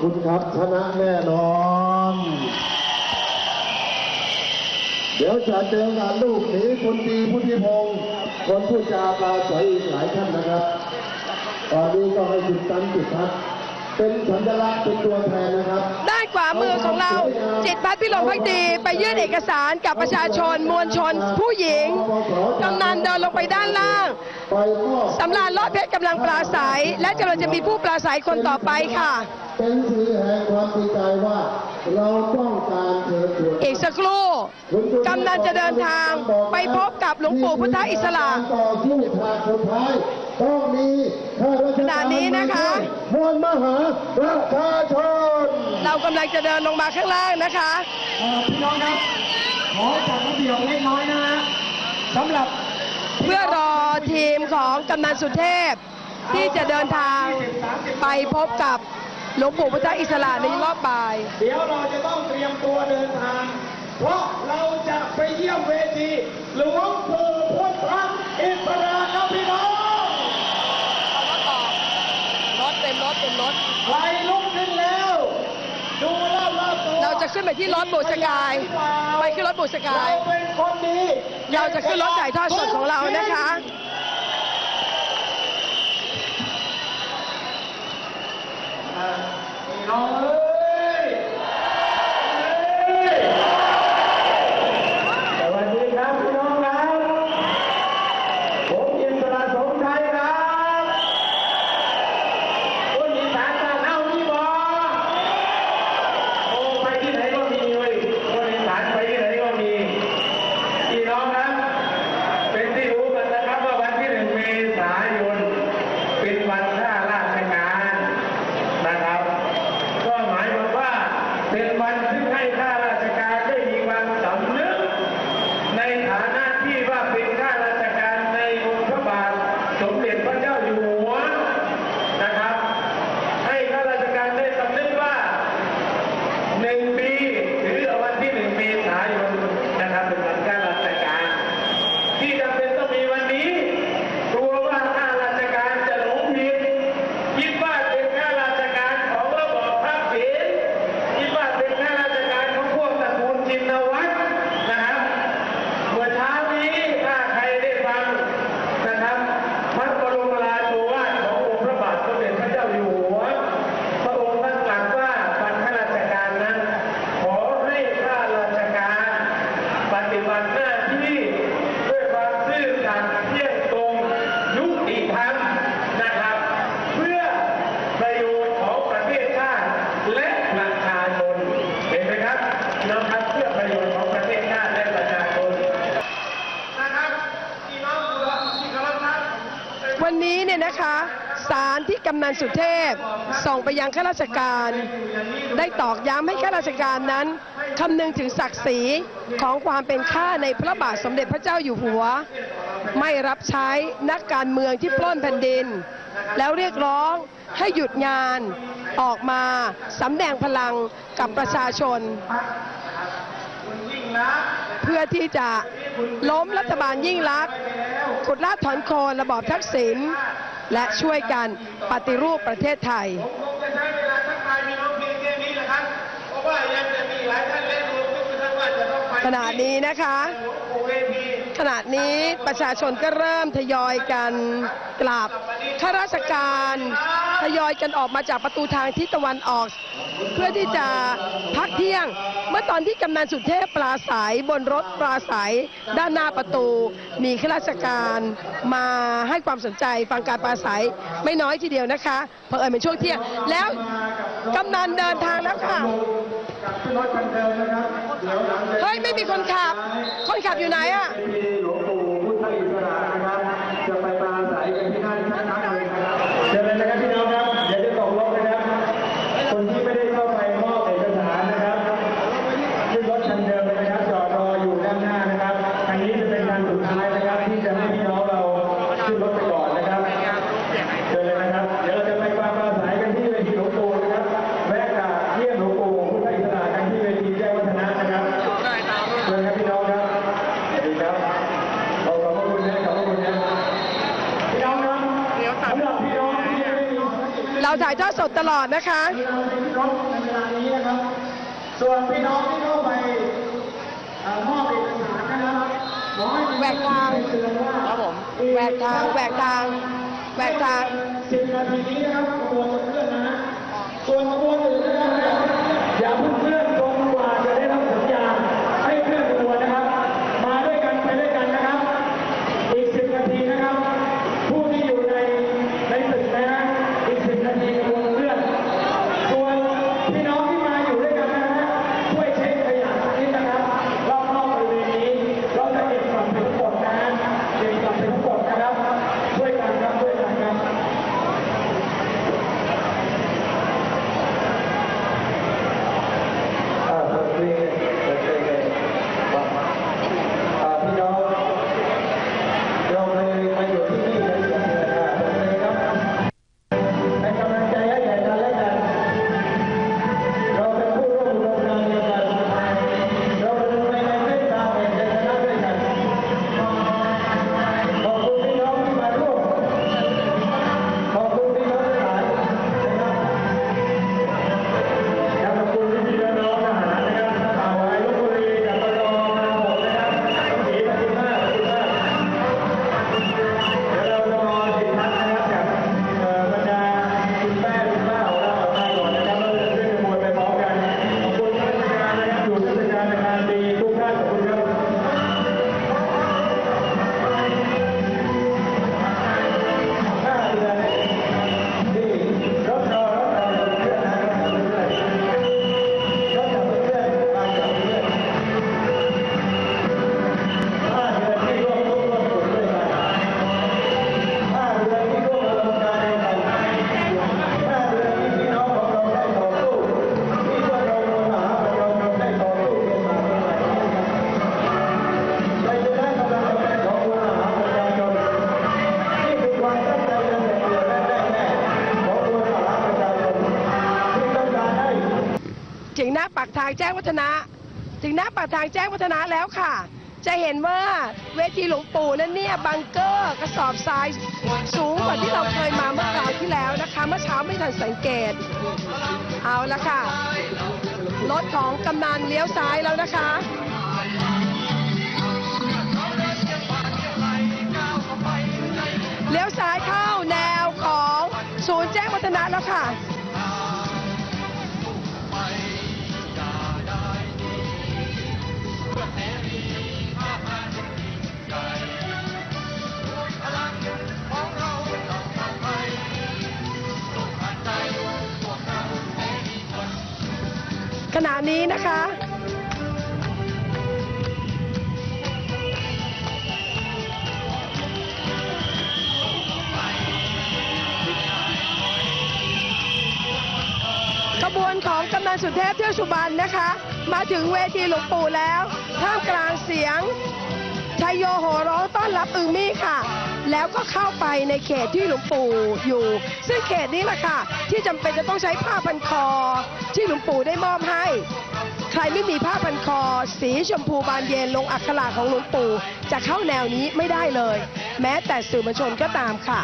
คุณครับชนะแน่นอน เดี๋ยวจะเจอกับลูกหนีคนดีพุทธิพงศ์คนผู้จาปราศัยอีกหลายท่านนะครับ ตอนนี้ก็ให้คุณตันจิตทัศน์เป็นสัญลักษณ์เป็นตัวแทนนะครับ ขวามือของเรา จิตพัฒพิรมพักดีไปยื่นเอกสารกับประชาชนมวลชน ผู้หญิงกำนันเดินลงไปด้านล่างสำราญรอดเพชรกำลังปราศัย และกำลังจะมีผู้ปราศัยคนต่อไปค่ะเป็นสื่อแห่งความดีใจว่าเราต้องการเชิญชวอีกสักครู่กำนันจะเดินทางไปพบกับหลวงปู่พุทธอิสระ ต่อสู้ทางสุดท้ายต้องมีข้าราชขการณะนี้นะคะ มวลมหาประชาชนเรากำลังจะเดินลงมาข้างล่างนะคะ เอ่อพี่น้องครับ ขอจัดระเบียบเล็กน้อยนะฮะสำหรับเพื่อรอทีมของกำนันสุเทพ ที่จะเดินทางไปพบกับหลวงปู่พุทธอิสระในรอบบ่าย เดี๋ยวเราจะต้องเตรียมตัวเดินทาง เพราะเราจะไปเยี่ยมเวทีหลวงปู่พุทธอิสระครับพี่น้อง รถเต็มรถเต็มรถ ใครลุกขึ้นแล้ว ดูรอบๆตัว เราจะ ขึ้นไปที่รถบุษกาย ไปขึ้นรถบุษกายเราเป็นคนดีเราจะขึ้นรถถ่ายทอดสดของเรานะคะน้องเอ้ยเอ้ยสวัสดีครับพี่น้องครับ ผมอิสระสมชัยครับคนอีสานบ้านเฮามีบ่โอ้ไปที่ไหนก็มีเว้ยคนอีสานไปที่ไหนก็มี พี่น้องครับ เป็นที่รู้กันนะครับว่าวันที่หนึ่งเมษายน เป็นวันข้าราชการนะครับ ก็หมายความว่าเป็นวันที่ให้ข้าราชการได้มีความสำนึก ในฐานะที่ว่าเป็นข้าราชการในองค์พระบาทสมเด็จพระเจ้าอยู่หัวนะครับ ให้ข้าราชการได้สำนึกว่าหนึ่งปีถือเอาวันที่หนึ่งเมษายนนะครับเป็นวันข้าราชการ ที่จำเป็นต้องมีวันนี้กลัวว่าข้าราชการจะหลงผิดคิดว่าเป็นข้าราชการของระบอบพระเศียรคิดว่าเป็นข้าราชการของพวกตระกูลชินวัตรนะครับ เมื่อเช้านี้ถ้าใครได้ฟังนะครับพระบรมราโชวาทขององค์พระบาทสมเด็จพระเจ้าอยู่หัว พระองค์ท่านตรัสว่าวันข้าราชการนั้น ขอให้ข้าราชการปฏิบัติหน้าที่ด้วยความซื่อสัตย์เที่ยงตรงยุติธรรมนะครับ เพื่อประโยชน์ของประเทศชาติและประชาชนเห็นไหมครับนะครับเพื่อประโยชน์ของประเทศชาติและประชาชนนะครับพี่น้องที่เคารพครับ วั นี้เนี่ยนะคะสารที่กำนันสุเทพส่งไปยังข้าราชการ ได้ตอกย้ำให้ข้าราชการนั้นคำนึงถึงศักดิ์ศรีของความเป็นข้าในพระบาทสมเด็จพระเจ้าอยู่หัว ไม่รับใช้นักการเมืองที่ปล้นแผ่นดิน แล้วเรียกร้องให้หยุดงานออกมาสำแดงพลังกับประชาชน เพื่อที่จะล้มรัฐบาลยิ่งลักษณ์ ขุดลาดถอนโคนระบอบทักษิณและช่วยกันปฏิรูปประเทศไทยผมคงจะใช้เวลาทักทายพี่น้นะคะว่ายังจะมีหลายท่านานว่าจะต้องไปขณะนี้นะคะขณะนี้ประชาชนก็เริ่มทยอยกันกลับข้าราชการ ทยอยกันออกมาจากประตูทางทิศตะวันออก เพื่อที่จะพักเที่ยง เมื่อตอนที่กำนันสุเทพปราศัยบนรถปราศัยด้านหน้าประตู มีข้าราชการมาให้ความสนใจฟังการปราศัยไม่น้อยทีเดียวนะคะเพอเอิญเป็นช่วงเที่ยง แล้วกำนันเดินทางแล้วค่ะเดิมนะครับเดี๋ยวหลังจากเฮ้ยไม่มีคนขับ คนขับอยู่ไหนอะ เราถ่ายทอดสดตลอดนะคะที่เราเป็นรถในเวลานี้นะครับส่วนพี่น้องที่เข้าไปเอ่อมอบเอกสารนะครับขอให้แหวกทางเตือนว่าครับผมแหวกทางแหวกทางแหวกทางสิบนาทีนี้นะครับขบวนจะเคลื่อนนะฮะส่วนขบวน ถึงหน้าปากทางแจ้งวัฒนะ ถึงหน้าปากทางแจ้งวัฒนะแล้วค่ะ จะเห็นว่าเวทีหลวงปู่นั้นเนี่ยบังเกอร์กระสอบทรายสูงกว่าที่เราเคยมาเมื่อคราวที่แล้วนะคะ เมื่อเช้าไม่ทันสังเกต เอาละค่ะรถของกำนันเลี้ยวซ้ายแล้วนะคะเลี้ยวซ้ายเข้าแนวของศูนย์แจ้งวัฒนะแล้วค่ะ นี้นะคะ ขบวนของกำนันสุเทพเทือกสุบรรณนะคะ มาถึงเวทีหลวงปู่แล้ว ท่ามกลางเสียงชัยโยโหร้องต้อนรับอึงมี่ค่ะ แล้วก็เข้าไปในเขตที่หลวงปู่อยู่ ซึ่งเขตนี้แหละค่ะ ที่จำเป็นจะต้องใช้ผ้าพันคอ ที่หลวงปู่ได้มอบให้ ใครไม่มีผ้าพันคอ สีชมพูบานเย็นลงอักขระของหลวงปู่ จะเข้าแนวนี้ไม่ได้เลย แม้แต่สื่อมวลชนก็ตามค่ะ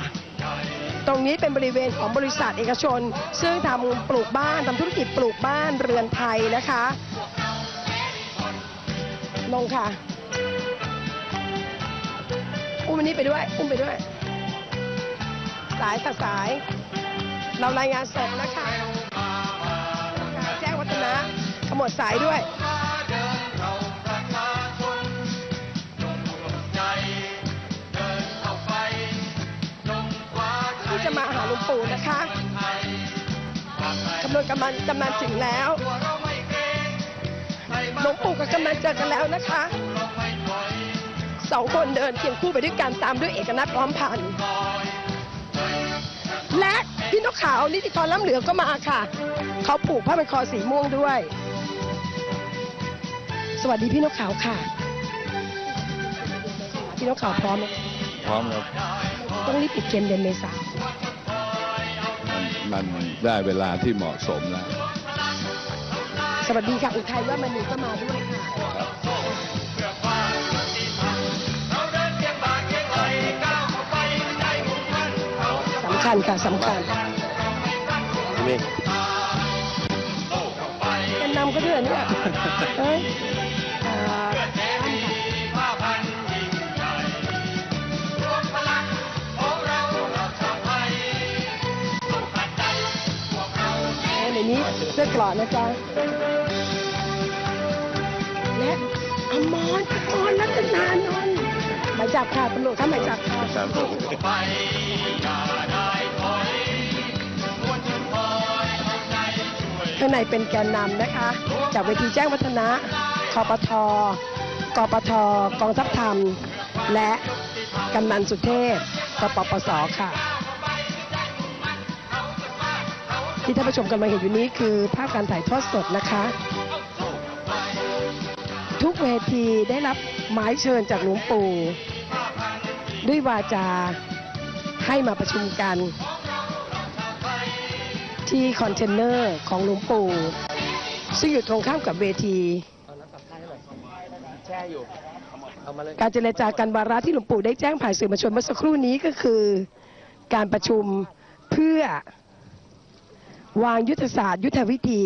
ตรงนี้เป็นบริเวณของบริษัทเอกชน ซึ่งทำปลูกบ้านทำธุรกิจปลูกบ้านเรือนไทยนะคะ ลงค่ะ อุ้มอันนี้ไปด้วย อุ้มไปด้วย สายตัดสาย เรารายงานสดนะคะแจ้งวัฒนะขมวดสายด้วยที่จะมาหาหลวงปู่นะคะกำลังกำลังกำลังถึงแล้วหลวงปู่กับกำลังเจอกันแล้วนะคะ สองคนเดินเคียงคู่ไปด้วยกันตามด้วยเอกนัทพร้อมพันธ์และพี่นกขาวนิติธรล้ำเหลืองก็มาค่ะ เขาผูกผ้าเป็นคอสีม่วงด้วย สวัสดีพี่นกขาวค่ะ พี่นกขาวพร้อมไหมพร้อมครับต้องรีบปิดเกมเดือนเมษามันมันได้เวลาที่เหมาะสมแล้ว สวัสดีค่ะอุทัยว่ามันนีก็มาด้วย คัญค่ะสำคัญผมเองแกนนำก็ด้วยเนี่ยเอ้ยอ่าในนี้เสื้อกลอดนะจ๊ะและอมรอมรรัตนานนท์หมายจับค่ะตำรวจเข้าหมายจับค่ะ ข้างในเป็นแกนนำนะคะ จากเวทีแจ้งวัฒนะคอปทกปทกองทัพธรรม และกำนันสุเทพกปปสค่ะ ที่ท่านผู้ชมกำลังเห็นอยู่นี้คือภาพการถ่ายทอดสดนะคะ ทุกเวทีได้รับหมายเชิญจากหลวงปู่ด้วยวาจาให้มาประชุมกัน ที่คอนเทนเนอร์ของหลวงปู่ซึ่งอยู่ตรงข้ามกับเวที แช่อยู่เอามาเลยการเจรจากันวาระที่หลวงปู่ได้แจ้งผ่านสื่อมวลชนเมื่อสักครู่นี้ก็คือ การประชุมเพื่อ วางยุทธศาสตร์ ยุทธวิธี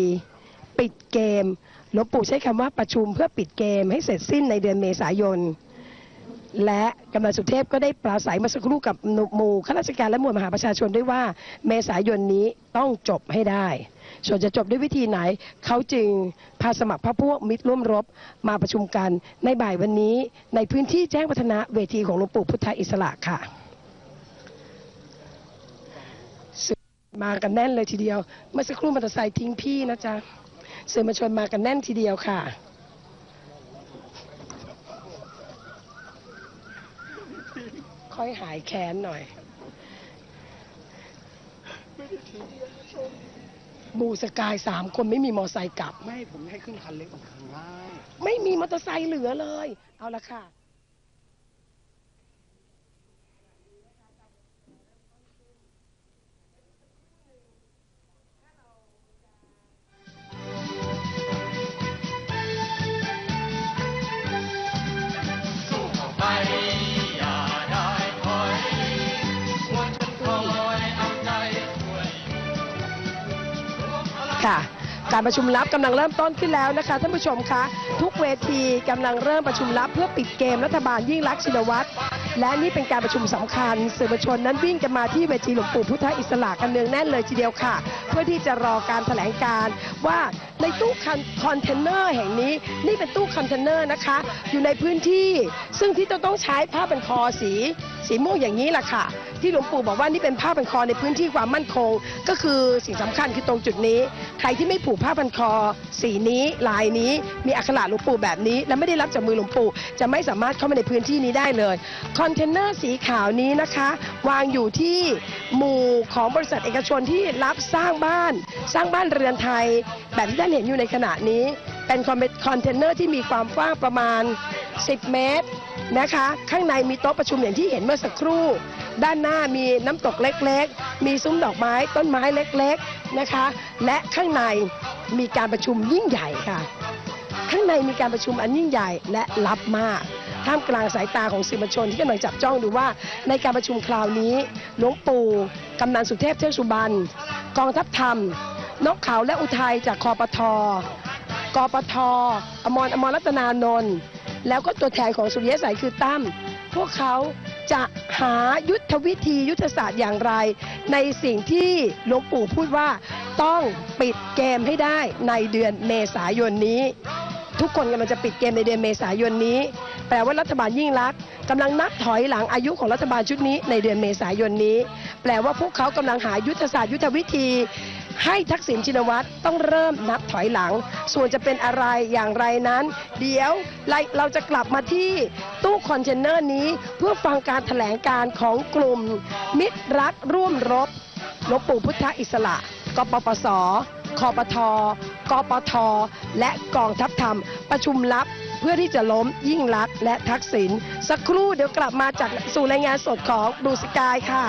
ปิดเกมหลวงปู่ใช้คำว่าประชุมเพื่อปิดเกมให้เสร็จสิ้นในเดือนเมษายน และกำนันสุเทพก็ได้ปราศัยมาสักครู่กับหมู่ข้าราชการและมวลมหาประชาชนด้วยว่า เมษายนนี้ต้องจบให้ได้ส่วนจะจบด้วยวิธีไหน เขาจึงพาสมัครพระพวกมิตรร่วมรบมาประชุมกันในบ่ายวันนี้ ในพื้นที่แจ้งวัฒนะเวทีของหลวงปู่พุทธอิสระค่ะ มากันแน่นเลยทีเดียว เมื่อสักครู่มอเตอร์ไซค์ทิ้งพี่นะจ๊ะสื่อมวลชนมากันแน่นทีเดียวค่ะ ค่อยหายแค้นหน่อย บูสกายสามคนไม่มีมอเตอร์ไซค์กลับ ไม่ ผมให้ขึ้นคันเล็กกว่าคันง่าย ไม่มีมอเตอร์ไซค์เหลือเลย เอาละค่ะ ค่ะ การประชุมลับกำลังเริ่มต้นขึ้นแล้วนะคะท่านผู้ชมคะทุกเวทีกำลังเริ่มประชุมลับเพื่อปิดเกมรัฐบาลยิ่งรักษณ์ชินวัตรและนี่เป็นการประชุมสำคัญสื่อมวลชนนั้นวิ่งกันมาที่เวทีหลวงปู่พุทธอิสระกันเนืองแน่นเลยทีเดียวค่ะ เพื่อที่จะรอการแถลงการว่าในตู้คอนเทนเนอร์แห่งนี้ นี่เป็นตู้คอนเทนเนอร์นะคะ อยู่ในพื้นที่ ซึ่งที่ต้องต้องใช้ผ้าเป็นคอสี สีม่วงอย่างนี้แหละค่ะ ที่หลวงปู่บอกว่านี่เป็นผ้าพันคอในพื้นที่ความมั่นคง ก็คือสิ่งสำคัญคือตรงจุดนี้ ใครที่ไม่ผูกผ้าพันคอ สีนี้ลายนี้ มีอักขระหลวงปู่แบบนี้ และไม่ได้รับจากมือหลวงปู่จะไม่สามารถเข้ามาในพื้นที่นี้ได้เลยคอนเทนเนอร์สีขาวนี้นะคะ วางอยู่ที่หมู่ของบริษัทเอกชนที่รับสร้างบ้าน สร้างบ้านเรือนไทย แบบที่ท่านเห็นอยู่ในขณะนี้ เป็นคอนเทนเนอร์ที่มีความกว้างประมาณ 10 เมตร นะคะ ข้างในมีโต๊ะประชุมอย่างที่เห็นเมื่อสักครู่ ด้านหน้ามีน้ำตกเล็กๆ มีซุ้มดอกไม้ต้นไม้เล็กๆนะคะ และข้างในมีการประชุมยิ่งใหญ่ค่ะ ข้างในมีการประชุมอันยิ่งใหญ่และลับมากท่ามกลางสายตาของสื่อมวลชนที่กำลังจับจ้องดูว่าในการประชุมคราวนี้หลวงปู่กำนันสุเทพเทือกสุบรรณกองทัพธรรม นกเขาและอุทัยจากคอปทกปทอมรอมรรัตนานนท์ แล้วก็ตัวแทนของสุริยะสายคือตั้มพวกเขาจะหายุทธวิธียุทธศาสตร์อย่างไร ในสิ่งที่หลวงปู่พูดว่าต้องปิดเกมให้ได้ในเดือนเมษายนนี้ ทุกคนกำลังจะปิดเกมในเดือนเมษายนนี้ แปลว่ารัฐบาลยิ่งรักษณ์กำลังนับถอยหลังอายุของรัฐบาลชุดนี้ในเดือนเมษายนนี้ แปลว่าพวกเขากำลังหายุทธศาสตร์ยุทธวิธี ให้ทักษิณชินวัตรต้องเริ่มนับถอยหลัง ส่วนจะเป็นอะไรอย่างไรนั้น เดี๋ยวเราจะกลับมาที่ตู้คอนเทนเนอร์นี้ เพื่อฟังการแถลงการของกลุ่ม มิตรรักร่วมรบหลวงปู่พุทธอิสระ กปปสคอปทกปท และกองทัพธรรม ประชุมลับเพื่อที่จะล้มยิ่งลักษณ์และทักษิณสักครู่เดี๋ยวกลับมาจากสู่รายงานสดของดูสกายค่ะ